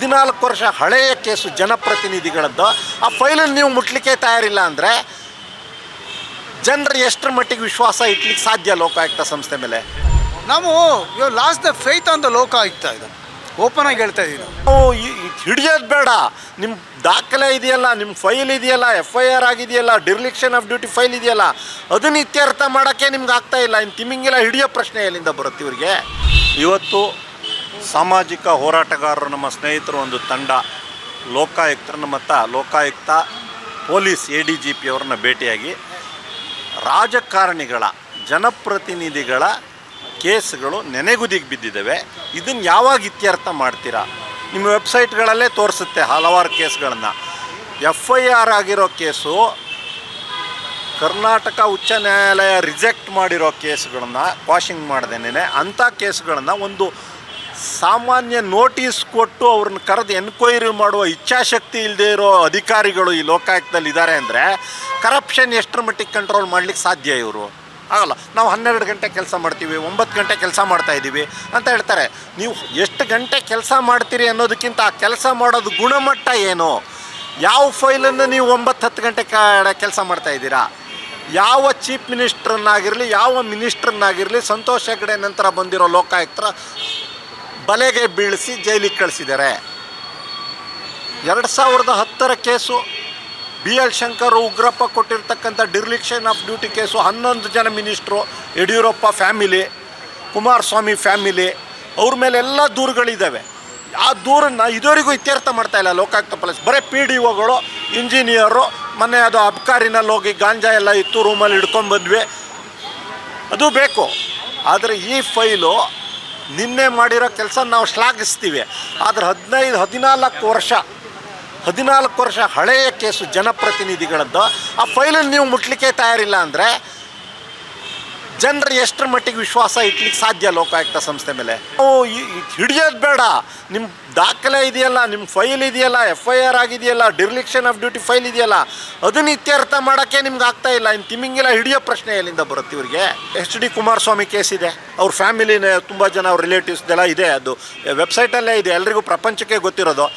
ಹದಿನಾಲ್ಕು ವರ್ಷ ಹಳೆಯ ಕೇಸು ಜನಪ್ರತಿನಿಧಿಗಳದ್ದು. ಆ ಫೈಲನ್ನು ನೀವು ಮುಟ್ಲಿಕ್ಕೆ ತಯಾರಿಲ್ಲ ಅಂದರೆ ಜನರು ಎಷ್ಟರ ಮಟ್ಟಿಗೆ ವಿಶ್ವಾಸ ಇಟ್ಲಿಕ್ಕೆ ಸಾಧ್ಯ ಲೋಕಾಯುಕ್ತ ಸಂಸ್ಥೆ ಮೇಲೆ? ನಾವು you lost the faith on the ಲೋಕ ಇದು ಓಪನ್ ಆಗಿ ಹೇಳ್ತಾ ಇದ್ದೀವಿ ನಾವು ನಾವು ಹಿಡಿಯೋದು ಬೇಡ. ನಿಮ್ಮ ದಾಖಲೆ ಇದೆಯಲ್ಲ ನಿಮ್ಮ ಫೈಲ್ ಇದೆಯಲ್ಲ ಎಫ್ ಐ ಆರ್ ಆಗಿದೆಯಲ್ಲ ಡಿರ್ಲಿಕ್ಷನ್ ಆಫ್ ಡ್ಯೂಟಿ ಫೈಲ್ ಇದೆಯಲ್ಲ ಅದನ್ನ ಇತ್ಯರ್ಥ ಮಾಡೋಕ್ಕೆ ನಿಮ್ಗೆ ಆಗ್ತಾ ಇಲ್ಲ. ಇನ್ನು ತಿಮ್ಮಿಂಗಿಲ್ಲ ಹಿಡಿಯೋ ಪ್ರಶ್ನೆ ಎಲ್ಲಿಂದ ಬರುತ್ತೆ ಇವರಿಗೆ? ಇವತ್ತು ಸಾಮಾಜಿಕ ಹೋರಾಟಗಾರರು ನಮ್ಮ ಸ್ನೇಹಿತರು ಒಂದು ತಂಡ. ಲೋಕಾಯುಕ್ತರನ್ನು ಮತ್ತು Lokayukta, police A D G ಪಿಯವ್ರನ್ನ ಭೇಟಿಯಾಗಿ ರಾಜಕಾರಣಿಗಳ, ಜನಪ್ರತಿನಿಧಿಗಳ ಕೇಸ್ಗಳು ನೆನೆಗುದಿಗೆ ಬಿದ್ದಿದ್ದಾವೆ. ಇದನ್ನು ಯಾವಾಗ ಇತ್ಯರ್ಥ ಮಾಡ್ತೀರಾ? ನಿಮ್ಮ ವೆಬ್ಸೈಟ್ಗಳಲ್ಲೇ ತೋರಿಸುತ್ತೆ ಹಲವಾರು ಕೇಸ್ಗಳನ್ನು. ಎಫ್ ಐ ಆರ್ ಆಗಿರೋ ಕೇಸು, ಕರ್ನಾಟಕ ಉಚ್ಚ ನ್ಯಾಯಾಲಯ ರಿಜೆಕ್ಟ್ ಮಾಡಿರೋ ಕೇಸ್ಗಳನ್ನು ವಾಷಿಂಗ್ ಮಾಡ್ದೇನೆ ಅಂಥ ಕೇಸ್ಗಳನ್ನು ಒಂದು ಸಾಮಾನ್ಯ ನೋಟಿಸ್ ಕೊಟ್ಟು ಅವ್ರನ್ನ ಕರೆದು ಎನ್ಕ್ವೈರಿ ಮಾಡುವ ಇಚ್ಛಾಶಕ್ತಿ ಇಲ್ಲದೆ ಇರೋ ಅಧಿಕಾರಿಗಳು ಈ ಲೋಕಾಯುಕ್ತದಲ್ಲಿ ಇದ್ದಾರೆ ಅಂದರೆ ಕರಪ್ಷನ್ ಎಷ್ಟರ ಮಟ್ಟಿಗೆ ಕಂಟ್ರೋಲ್ ಮಾಡ್ಲಿಕ್ಕೆ ಸಾಧ್ಯ ಇವರು? ಆಗಲ್ಲ. ನಾವು ಹನ್ನೆರಡು ಗಂಟೆ ಕೆಲಸ ಮಾಡ್ತೀವಿ, ಒಂಬತ್ತು ಗಂಟೆ ಕೆಲಸ ಮಾಡ್ತಾ ಇದ್ದೀವಿ ಅಂತ ಹೇಳ್ತಾರೆ. ನೀವು ಎಷ್ಟು ಗಂಟೆ ಕೆಲಸ ಮಾಡ್ತೀರಿ ಅನ್ನೋದಕ್ಕಿಂತ ಆ ಕೆಲಸ ಮಾಡೋದು ಗುಣಮಟ್ಟ ಏನು? ಯಾವ ಫೈಲನ್ನು ನೀವು ಒಂಬತ್ತು ಹತ್ತು ಗಂಟೆ ಕೆಲಸ ಮಾಡ್ತಾ ಇದ್ದೀರಾ? ಯಾವ ಚೀಫ್ ಮಿನಿಸ್ಟ್ರನ್ನಾಗಿರಲಿ, ಯಾವ ಮಿನಿಸ್ಟ್ರನ್ನಾಗಿರಲಿ ಸಂತೋಷ್ ಹೆಗಡೆ ನಂತರ ಬಂದಿರೋ ಲೋಕಾಯುಕ್ತರ ಬಲೆಗೆ ಬೀಳಿಸಿ ಜೈಲಿಗೆ ಕಳಿಸಿದ್ದಾರೆ. ಎರಡು ಸಾವಿರದ ಹತ್ತರ case B L Shankar Ugrappa ಕೊಟ್ಟಿರ್ತಕ್ಕಂಥ ಡಿರ್ಲಿಕ್ಷನ್ ಆಫ್ ಡ್ಯೂಟಿ ಕೇಸು ಹನ್ನೊಂದು ಜನ minister, Yediyurappa family, Kumaraswamy family, ಅವ್ರ ಮೇಲೆಲ್ಲ ದೂರುಗಳಿದ್ದಾವೆ. ಆ ದೂರನ್ನು ಇದುವರೆಗೂ ಇತ್ಯರ್ಥ ಮಾಡ್ತಾ ಇಲ್ಲ ಲೋಕಾಯುಕ್ತ ಪೊಲೀಸ್. ಬರೀ ಪಿ ಡಿ ಒಗಳು, ಇಂಜಿನಿಯರು, ಮೊನ್ನೆ ಅದು ಅಬ್ಕಾರಿನಲ್ಲಿ ಹೋಗಿ ಗಾಂಜಾ ಎಲ್ಲ ಇತ್ತು ರೂಮಲ್ಲಿ ಹಿಡ್ಕೊಂಬಂದ್ವಿ ಅದು ಬೇಕು. ಆದರೆ ಈ ಫೈಲು ನಿನ್ನೆ ಮಾಡಿರೋ ಕೆಲಸ ನಾವು ಶ್ಲಾಘಿಸ್ತೀವಿ. ಆದರೆ ಹದಿನೈದು, ಹದಿನಾಲ್ಕು ವರ್ಷ ಹದಿನಾಲ್ಕು ವರ್ಷ ಹಳೆಯ ಕೇಸು ಜನಪ್ರತಿನಿಧಿಗಳದ್ದು, ಆ ಫೈಲನ್ನು ನೀವು ಮುಟ್ಲಿಕ್ಕೆ ತಯಾರಿಲ್ಲ ಅಂದರೆ ಜನರು ಎಷ್ಟರ ಮಟ್ಟಿಗೆ ವಿಶ್ವಾಸ ಇಟ್ಲಿಕ್ಕೆ ಸಾಧ್ಯ ಲೋಕಾಯುಕ್ತ ಸಂಸ್ಥೆ ಮೇಲೆ? ನಾವು ಹಿಡಿಯೋದು ಬೇಡ. ನಿಮ್ಮ ದಾಖಲೆ ಇದೆಯಲ್ಲ ನಿಮ್ಮ ಫೈಲ್ ಇದೆಯಲ್ಲ ಎಫ್ ಐ ಆರ್ ಆಗಿದೆಯಲ್ಲ, ಡಿರ್ಲಿಕ್ಷನ್ ಆಫ್ ಡ್ಯೂಟಿ ಫೈಲ್ ಇದೆಯಲ್ಲ, ಅದನ್ನ ಇತ್ಯರ್ಥ ಮಾಡೋಕ್ಕೆ ನಿಮ್ಗೆ ಆಗ್ತಾ ಇಲ್ಲ. ಇನ್ನು ತಿಮ್ಮಿಂಗಿಲ್ಲ ಹಿಡಿಯೋ ಪ್ರಶ್ನೆ ಎಲ್ಲಿಂದ ಬರುತ್ತೆ ಇವರಿಗೆ? ಎಚ್ ಡಿ ಕುಮಾರಸ್ವಾಮಿ ಕೇಸ್ ಇದೆ. ಅವ್ರ ಫ್ಯಾಮಿಲಿನೇ ತುಂಬ ಜನ, ಅವ್ರ ರಿಲೇಟಿವ್ಸ್ದೆಲ್ಲ ಇದೆ. ಅದು ವೆಬ್ಸೈಟಲ್ಲೇ ಇದೆ. ಎಲ್ರಿಗೂ ಪ್ರಪಂಚಕ್ಕೆ ಗೊತ್ತಿರೋದು.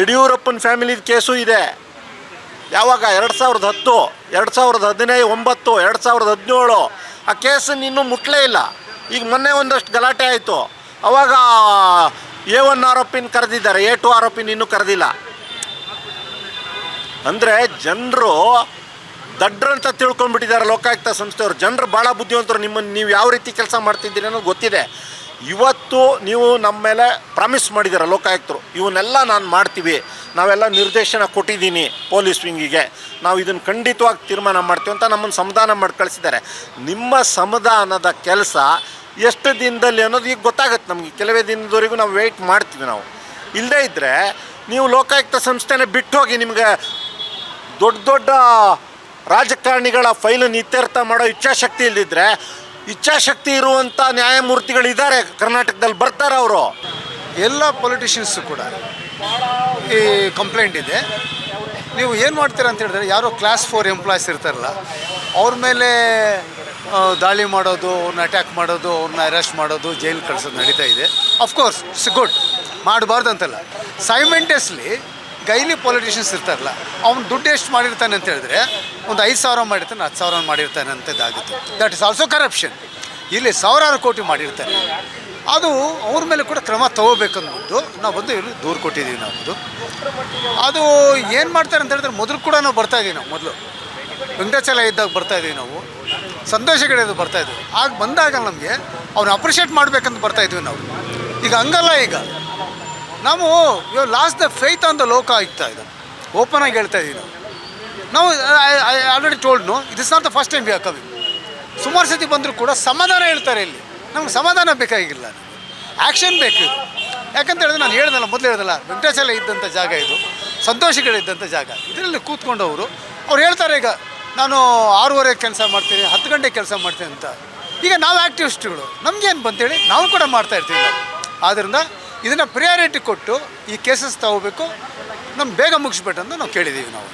ಯಡಿಯೂರಪ್ಪನ ಫ್ಯಾಮಿಲಿದು ಕೇಸು ಇದೆ. ಯಾವಾಗ? ಎರಡು ಸಾವಿರದ ಹತ್ತು, ಎರಡು ಸಾವಿರದ ಹದಿನೈದು, ಒಂಬತ್ತು, ಎರಡು ಸಾವಿರದ ಹದಿನೇಳು. ಆ ಕೇಸನ್ನು ಇನ್ನೂ ಮುಟ್ಲೇ ಇಲ್ಲ. ಈಗ ಮೊನ್ನೆ ಒಂದಷ್ಟು ಗಲಾಟೆ ಆಯಿತು. ಅವಾಗ ಎ ಒನ್ ಆರೋಪಿನ ಕರೆದಿದ್ದಾರೆ. ಎ ಟು ಆರೋಪಿನ ಇನ್ನೂ ಕರೆದಿಲ್ಲ. ಅಂದರೆ ಜನರು ದಡ್ರಂತ ತಿಳ್ಕೊಂಡ್ಬಿಟ್ಟಿದ್ದಾರೆ ಲೋಕಾಯುಕ್ತ ಸಂಸ್ಥೆಯವರು. ಜನರು ಭಾಳ ಬುದ್ಧಿವಂತರು. ನಿಮ್ಮನ್ನು ನೀವು ಯಾವ ರೀತಿ ಕೆಲಸ ಮಾಡ್ತಿದ್ದೀರಿ ಅನ್ನೋದು ಗೊತ್ತಿದೆ. ಇವತ್ತು ನೀವು ನಮ್ಮ ಮೇಲೆ ಪ್ರಾಮಿಸ್ ಮಾಡಿದ್ದೀರ ಲೋಕಾಯುಕ್ತರು? ಇವನ್ನೆಲ್ಲ ನಾನು ಮಾಡ್ತೀವಿ. ನಾವೆಲ್ಲ ನಿರ್ದೇಶನ ಕೊಟ್ಟಿದ್ದೀನಿ ಪೊಲೀಸ್ ವಿಂಗಿಗೆ. ನಾವು ಇದನ್ನು ಖಂಡಿತವಾಗಿ ತೀರ್ಮಾನ ಮಾಡ್ತೀವಿ ಅಂತ ನಮ್ಮನ್ನು ಸಮಾಧಾನ ಮಾಡಿ ಕಳಿಸಿದ್ದಾರೆ. ನಿಮ್ಮ ಸಮಾಧಾನದ ಕೆಲಸ ಎಷ್ಟು ದಿನದಲ್ಲಿ ಅನ್ನೋದು ಈಗ ಗೊತ್ತಾಗುತ್ತೆ ನಮಗೆ. ಕೆಲವೇ ದಿನದವರೆಗೂ ನಾವು ವೆಯ್ಟ್ ಮಾಡ್ತೀವಿ ನಾವು. ಇಲ್ಲದೇ ಇದ್ದರೆ ನೀವು ಲೋಕಾಯುಕ್ತ ಸಂಸ್ಥೆನೇ ಬಿಟ್ಟು ಹೋಗಿ ನಿಮಗೆ ದೊಡ್ಡ ದೊಡ್ಡ ರಾಜಕಾರಣಿಗಳ ಫೈಲನ್ನು ಇತ್ಯರ್ಥ ಮಾಡೋ ಇಚ್ಛಾಶಕ್ತಿ ಇಲ್ಲದಿದ್ದರೆ ಇಚ್ಛಾಶಕ್ತಿ ಇರುವಂಥ ನ್ಯಾಯಮೂರ್ತಿಗಳಿದ್ದಾರೆ, ಕರ್ನಾಟಕದಲ್ಲಿ ಬರ್ತಾರೆ ಅವರು. ಎಲ್ಲ ಪೊಲಿಟಿಷಿಯನ್ಸು ಕೂಡ ಈ ಕಂಪ್ಲೇಂಟ್ ಇದೆ. ನೀವು ಏನು ಮಾಡ್ತೀರಾ ಅಂತ ಹೇಳಿದ್ರೆ, ಯಾರೋ ಕ್ಲಾಸ್ ಫೋರ್ ಎಂಪ್ಲಾಯ್ಸ್ ಇರ್ತಾರಲ್ಲ, ಅವ್ರ ಮೇಲೆ ದಾಳಿ ಮಾಡೋದು ಅವ್ರನ್ನ ಅಟ್ಯಾಕ್ ಮಾಡೋದು ಅವ್ರನ್ನ ಅರೆಸ್ಟ್ ಮಾಡೋದು, ಜೈಲ್ ಕಳ್ಸೋದು ನಡೀತಾ ಇದೆ. ಅಫ್ಕೋರ್ಸ್ ಇಟ್ಸ್ ಗುಡ್ ಮಾಡಬಾರ್ದು ಅಂತಲ್ಲ. ಸೈಮೆಂಟಸ್ಲಿ ಗೈಲಿ ಪೊಲಿಟಿಷಿಯನ್ಸ್ ಇರ್ತಾರಲ್ಲ, ಅವ್ನು ದುಡ್ಡು ಎಷ್ಟು ಮಾಡಿರ್ತಾನೆ ಅಂತ ಹೇಳಿದ್ರೆ ಒಂದು ಐದು ಸಾವಿರ ಮಾಡಿರ್ತಾನೆ, ಹತ್ತು ಸಾವಿರ ಮಾಡಿರ್ತಾನೆ ಅಂತದ್ದಾಗುತ್ತೆ ದಟ್ ಇಸ್ ಆಲ್ಸೋ ಕರಪ್ಷನ್ ಇಲ್ಲಿ ಸಾವಿರಾರು ಕೋಟಿ ಮಾಡಿರ್ತಾರೆ. ಅದು ಅವ್ರ ಮೇಲೆ ಕೂಡ ಕ್ರಮ ತಗೋಬೇಕಂದ್ಬಿಟ್ಟು ನಾವು ಬಂದು ಇಲ್ಲಿ ದೂರು ಕೊಟ್ಟಿದ್ದೀವಿ ನಾವು ಅದು ಏನು ಮಾಡ್ತಾರೆ ಅಂತ ಹೇಳಿದ್ರೆ ಮೊದಲು ಕೂಡ ನಾವು ಬರ್ತಾ ಇದ್ದೀವಿ ನಾವು ಮೊದಲು. ವೆಂಕಟಾಚಲ ಇದ್ದಾಗ ಬರ್ತಾ ಇದ್ದೀವಿ ನಾವು. ಸಂತೋಷಗಳಿದ್ದು ಬರ್ತಾ ಇದ್ದೀವಿ ಆಗ ಬಂದಾಗ ನಮಗೆ ಅವ್ರನ್ನ ಅಪ್ರಿಷಿಯೇಟ್ ಮಾಡ್ಬೇಕಂತ ಬರ್ತಾ ಇದ್ವಿ ನಾವು. ಈಗ ಹಂಗಲ್ಲ ಈಗ. ನಾವು you lost the faith on the ಲೋಕ ಆಗ್ತಾ ಇದೆ. ಓಪನ್ ಆಗಿ ಹೇಳ್ತಾ ಇದ್ದೀವಿ ನಾವು. ನಾವು already told no it is not the first time we coming ಸುಮಾರು ಸತಿ ಬಂದರೂ ಕೂಡ ಸಮಾಧಾನ ಹೇಳ್ತಾರೆ ಇಲ್ಲಿ. ನಮ್ಗೆ ಸಮಾಧಾನ ಬೇಕಾಗಿಲ್ಲ ಆ್ಯಕ್ಷನ್ ಬೇಕು ಯಾಕಂತ ಹೇಳಿದ್ರೆ ನಾನು ಹೇಳ್ದಲ್ಲ, ಮೊದಲು ಹೇಳ್ದಲ್ಲ ವೆಂಕಟಾಚಲ ಇದ್ದಂಥ ಜಾಗ ಇದು ಸಂತೋಷಗಳಿದ್ದಂಥ ಜಾಗ. ಇದರಲ್ಲಿ ಕೂತ್ಕೊಂಡವರು, ಅವ್ರು ಹೇಳ್ತಾರೆ ಈಗ, ನಾನು ಆರೂವರೆ ಕೆಲಸ ಮಾಡ್ತೀನಿ, ಹತ್ತು ಗಂಟೆ ಕೆಲಸ ಮಾಡ್ತೀನಿ ಅಂತ. ಈಗ ನಾವು ಆ್ಯಕ್ಟಿವಿಸ್ಟ್ಗಳು ನಮಗೇನು ಬಂತೇಳಿ? ನಾವು ಕೂಡ ಮಾಡ್ತಾ ಇರ್ತೀವಿ ಆದ್ದರಿಂದ ಇದನ್ನು ಪ್ರಿಯಾರಿಟಿ ಕೊಟ್ಟು ಈ ಕೇಸಸ್ ತಗೋಬೇಕು. ನಮ್ಮ ಬೇಗ ಮುಗಿಸ್ಬೇಕಂತ ನಾವು ಕೇಳಿದ್ದೀವಿ ನಾವು.